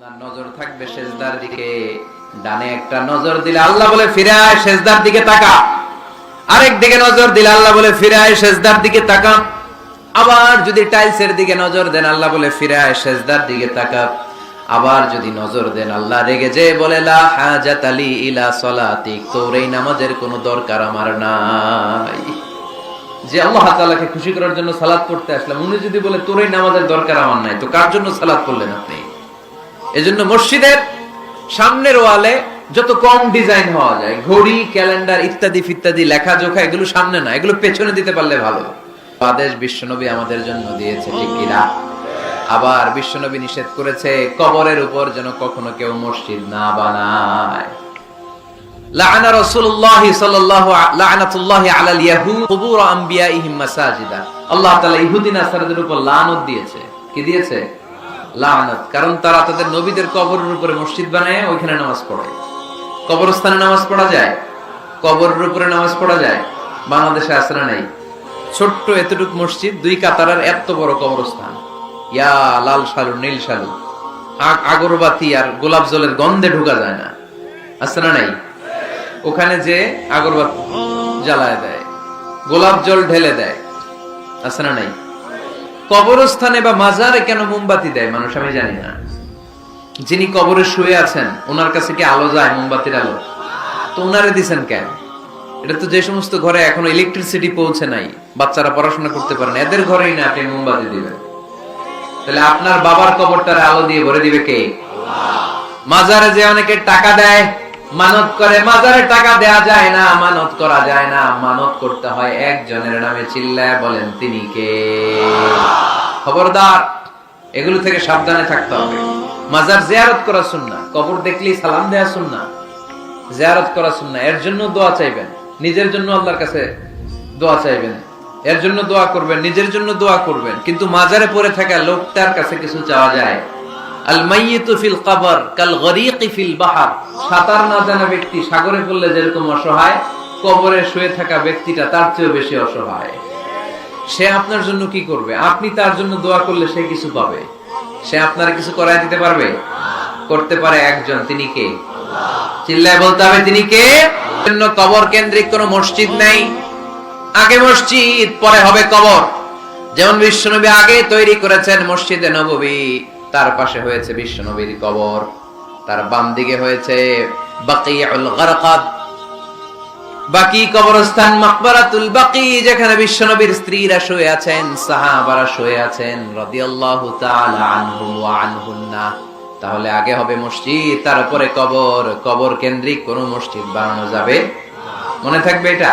আপনার নজর থাকবে সেজদার দিকে। ডানে একটা নজর দিলে আল্লাহ বলে ফিরে আয় সেজদার দিকে তাকা। আরেক দিকে নজর দিলে আল্লাহ বলে ফিরে আয় সেজদার দিকে তাকা। আবার যদি টাইলসের দিকে নজর দেন, আল্লাহ বলে ফিরে আয় সেজদার দিকে তাকা। আবার যদি নজর দেন, আল্লাহ রেগে যে বলে, লা হাজাত আলী ইলা সলাতিক, তোর এই নামাজের কোনো দরকার আমার নাই। যে আল্লাহ তাআলাকে খুশি করার জন্য সালাত পড়তে আসলাম, উনি যদি বলে, তোর এই নামাজের দরকার আমার নাই, তো কার জন্য সালাত করলেন আপনি? এজন্য মসজিদের সামনের ওয়ালে যত কম ডিজাইন হওয়া যায়, ঘড়ি, ক্যালেন্ডার ইত্যাদি ফিত্যাদি, লেখা জোখা, এগুলো সামনে না, এগুলো পেছনে দিতে পারলে ভালো। আদেশ বিশ্বনবী আমাদের জন্য দিয়েছে, ঠিক কিনা আবার বিশ্বনবী নিষেধ করেছে, কবরের উপর যেন কখনো কেউ মসজিদ না বানায়। লাআনা রাসূলুল্লাহ সাল্লাল্লাহু লাআনাতুল্লাহি আলাল ইয়াহুদ, কুবুর আম্বিয়াইহিম মাসাজিদা। আল্লাহ তাআলা ইহুদি, নাসারাদের উপর লানত দিয়েছে। কি দিয়েছে? লানত। কারণ তারা তাদের নবীদের কবরের উপরে মসজিদ বানায়, ওইখানে নামাজ পড়ে। কবরস্থানে নামাজ পড়া যায়? কবরের উপরে নামাজ পড়া যায়? বাংলাদেশে আসরা নাই? ছোট্ট এতটুক মসজিদ, দুই কাতারার এত বড় কবরস্থান। ইয়া লাল শালু, নীল আগ- আগরবাতি আর গোলাপ জলের গন্ধে ঢুকা যায় না। আসরা নাই? ওখানে যে আগরবাতি জ্বালায় দেয়, গোলাপ জল ঢেলে দেয়। না নাই? কবরস্থানে বা মাজারে কেন মোমবাতি দেয়? মানুষ, আমি জানি না। যিনি কবরে শুয়ে আছেন, ওনার কাছে কি আলো যায়, মোমবাতির আলো? তো ওনারে দিছেন কেন? এটা তো যে সমস্ত ঘরে এখনও ইলেকট্রিসিটি পৌঁছে নাই, বাচ্চারা পড়াশোনা করতে পারে না। এদের ঘরেই না আপনি মোমবাতি দিবেন। তাহলে আপনার বাবার কবরটারে আলো দিয়ে ভরে দিবে কে? মাজারে যে অনেকে টাকা দেয় মানত করে মাজারে টাকা দেয়া যায় না, মানত করা যায় না। মানত করতে হয় একজনের নামে চিল্লায় বলেন, তিনি কে? খবরদার, এগুলো থেকে সাবধানে থাকতে হবে। মাজার জিয়ারত করা শুননা কবর দেখলেই সালাম দেয়া শুননা জিয়ারত করা শুননা এর জন্য দোয়া চাইবেন, নিজের জন্য আল্লাহর কাছে দোয়া চাইবেন, এর জন্য দোয়া করবেন, নিজের জন্য দোয়া করবেন। কিন্তু মাজারে পড়ে থাকা লোকটার কাছে কিছু চাওয়া যায়। সাঁতার না জানা ব্যক্তি সাগরে পড়লে যেরকম অসহায়, কবরে শুয়ে থাকা ব্যক্তিটা তার চেয়েও বেশি অসহায়। সে আপনার জন্য কি করবে? আপনি তার জন্য দোয়া করলে সে কিছু পাবে? সে আপনার কিছু দিতে পারবে? করতে পারে একজন, তিনি কে? চিল্লায় বলতে হবে, তিনি কে? জন্য কবর কেন্দ্রিক কোনো মসজিদ নেই। আগে মসজিদ, পরে হবে কবর। যেমন বিশ্বনবী আগে তৈরি করেছেন মসজিদে নববী। তার পাশে হয়েছে বিশ্বনবীর কবর, তার বাম দিকে হয়েছে বাকি কবরস্থান মাকবারাতুল বাকি, যেখানে বিশ্বনবীর স্ত্রীরা শুয়ে আছেন, সাহাবারা শুয়ে আছেন, রাদিয়াল্লাহু তাআলা আনহুম ওয়া আনহুন্না। তাহলে আগে হবে মসজিদ, তারপরে কবর। কবর কেন্দ্রিক কোন মসজিদ বানানো যাবে মনে থাকবে এটা?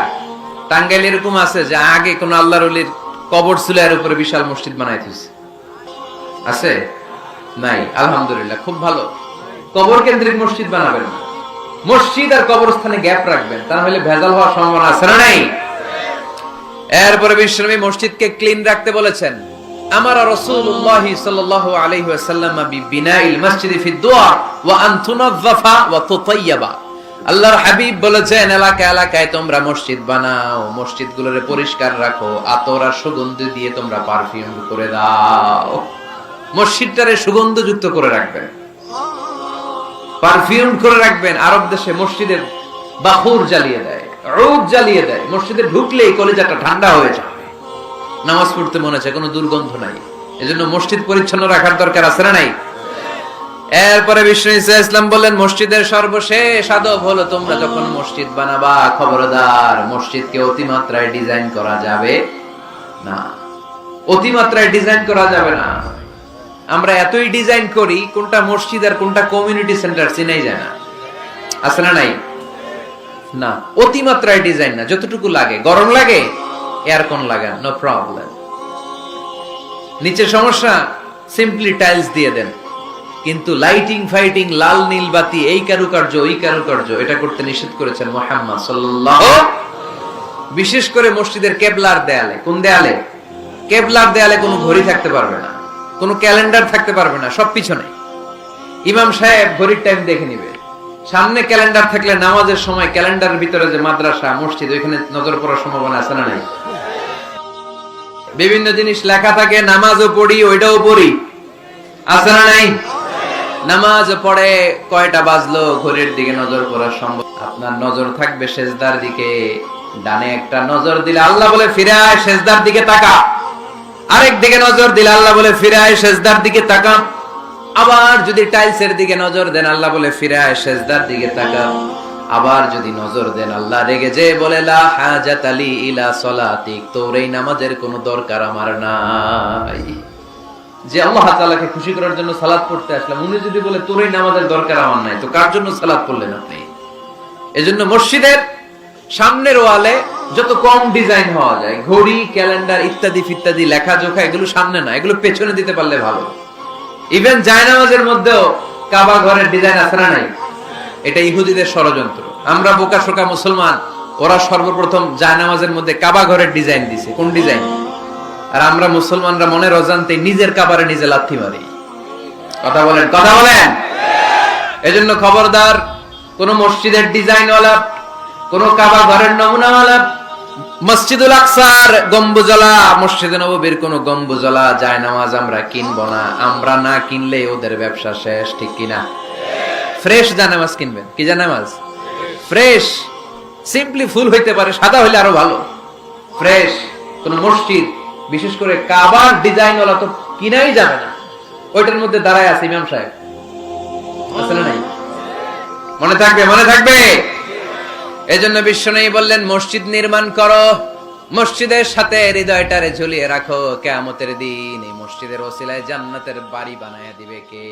টাঙ্গাইল এরকম আছে যে আগে কোন আল্লাহর কবর ছিল, এর উপরে বিশাল মসজিদ বানাই দিয়েছে আছে? নাই, আলহামদুলিল্লাহ, খুব ভালো। কবর কেন্দ্রিক মসজিদ বানাবেন। মসজিদ আর কবরস্থানে গ্যাপ রাখবেন, তা হলে ভেজাল হওয়ার সম্ভাবনা আছে না নাই? এরপরে বিশ্বনবী মসজিদকে ক্লিন রাখতে বলেছেন, আমার রাসূলুল্লাহ সাল্লাল্লাহু আলাইহি ওয়াসাল্লাম বিবিনাইল মসজিদি ফি দুআ ওয়া আন তুনাযযাফা ওয়া তুতাইয়াবা আল্লাহর হাবিব বলেছেন এলাকা এলাকায় তোমরা মসজিদ বানাও, মসজিদগুলোরে পরিষ্কার রাখো, আতর আর সুগন্ধি দিয়ে তোমরা পারফিউম করে দাও। মসজিদটারে সুগন্ধযুক্ত করে রাখবেন। পারফিউম করে রাখবেন, আরব দেশে মসজিদের বাহুর জ্বালিয়ে দেয়, রোদ জ্বালিয়ে দেয়। মসজিদে ঢুকলেই কলেজাটা ঠান্ডা হয়ে যায়। নামাজ পড়তে মনে হচ্ছে কোনো দুর্গন্ধ নাই। এজন্য মসজিদ পরিচ্ছন্ন রাখার দরকার আছে না নাই? এরপরে বিষ্ণু ইসা ইসলাম বললেন, মসজিদের সর্বশেষ আদব হলো তোমরা যখন মসজিদ বানাবা, খবরদার, মসজিদকে অতিমাত্রায় ডিজাইন করা যাবে না। অতিমাত্রায় ডিজাইন করা যাবে না। আমরা এতই ডিজাইন করি, কোনটা মসজিদ আর কোনটা কমিউনিটি সেন্টার চিনাই যায় না। আছে না নাই? না, অতিমাত্রায় ডিজাইন না, যতটুকু লাগে। গরম লাগে এয়ারকন লাগে নো প্রবলেম নিচে সমস্যা সিম্পলি টাইলস দিয়ে দেন। কিন্তু লাইটিং ফাইটিং লাল, নীল, বাতি, এই কারুকার্য, ওই কারুকার্য, এটা করতে নিষেধ করেছেন মোহাম্মদ সাল্লাল্লাহু বিশেষ করে মসজিদের কেবলার দেয়ালে। কোন দেয়ালে? কেবলার দেয়ালে কোনো ঘড়ি থাকতে পারবে না। কোনো ক্যালেন্ডার থাকতে পারবে না, সব পিছনে। ইমাম সাহেব ঘড়ির টাইম দেখে নিবে। সামনে ক্যালেন্ডার থাকলে নামাজের সময় ক্যালেন্ডারের ভিতরে যে মাদ্রাসা, মসজিদ, ওইখানে নজর পড়ার সম্ভাবনা আছে না নাই? বিভিন্ন জিনিস লেখা থাকে, নামাজও পড়ি, ওইটাও পড়ি। আছে না নাই? নামাজ পড়ে কয়টা বাজলো, ঘড়ির দিকে নজর করা সম্ভব আপনার নজর থাকবে সেজদার দিকে। ডানে একটা নজর দিলে আল্লাহ বলে, ফিরে আয়, সেজদার দিকে তাকা। আরেক দিকে নজর দিলে আল্লাহ বলে ফিরে আয় সেজদার দিকে তাকা আবার যদি টাইলসের দিকে নজর দেন, আল্লাহ বলে ফিরে আয় সেজদার দিকে তাকা আবার যদি নজর দেন, আল্লাহ রেগে যে বলে, লা হাজাত আলী ইলা সলাতিক, তোর এই নামাজের কোনো দরকার আমার নাই। যে আল্লাহ তাআলাকে খুশি করার জন্য সালাত পড়তে আসলাম, উনি যদি বলে, তোর এই নামাজের দরকার আমার নাই, তো কার জন্য সালাত পড়লেন আপনি? এজন্য মসজিদের সামনের ওয়ালে যত কম ডিজাইন হওয়া যায়, ঘড়ি, ক্যালেন্ডার ইত্যাদি ফিত্যাদি লেখা জোখা এগুলো সামনে না, এগুলো পেছনে দিতে পারলে ভালো। ইভেন জায়নামাজের মধ্যেও কাবা ঘরের ডিজাইন আছে না নাই? এটা ইহুদিদের ষড়যন্ত্র। আমরা বোকা শোকা মুসলমান, ওরা সর্বপ্রথম জায়নামাজের মধ্যে কাবা ঘরের ডিজাইন দিছে। কোন ডিজাইন? আর আমরা মুসলমানরা মনে অজান্তে নিজের কাবারে নিজে লাথি মারি। কথা বলেন কথা বলেন? এজন্য খবরদার, কোন মসজিদের ডিজাইনওয়ালা কোন কাবা ঘরের নমুনাওয়ালা, মসজিদুল আকসার গম্বুজলা মসজিদে নববীর কোন গম্বুজলা যায় নামাজ আমরা কিনবো না, আমরা না কিনলে ওদের ব্যবসা শেষ, ঠিক কিনা? ফ্রেশ জানামাজ কিনবেন, কি জানামাজ ফ্রেশ, সিম্পলি ফুল হইতে পারে, সাদা হইলে আরও ভালো। ফ্রেশ, কোন মসজিদ, বিশেষ করে কাবার ডিজাইন ওলা তো কিনাই যাবে না। ওইটার মধ্যে দাঁড়ায় আছে ইমাম সাহেব। না নাই? মনে থাকবে মনে থাকবে? এজন্য বিশ্ব নেই বললেন, মসজিদ নির্মাণ করো, মসজিদের সাথে হৃদয়টারে ঝুলিয়ে রাখো, কেয়ামতের দিন এই মসজিদের ওসিলায় জান্নাতের বাড়ি বানায় দিবে কে?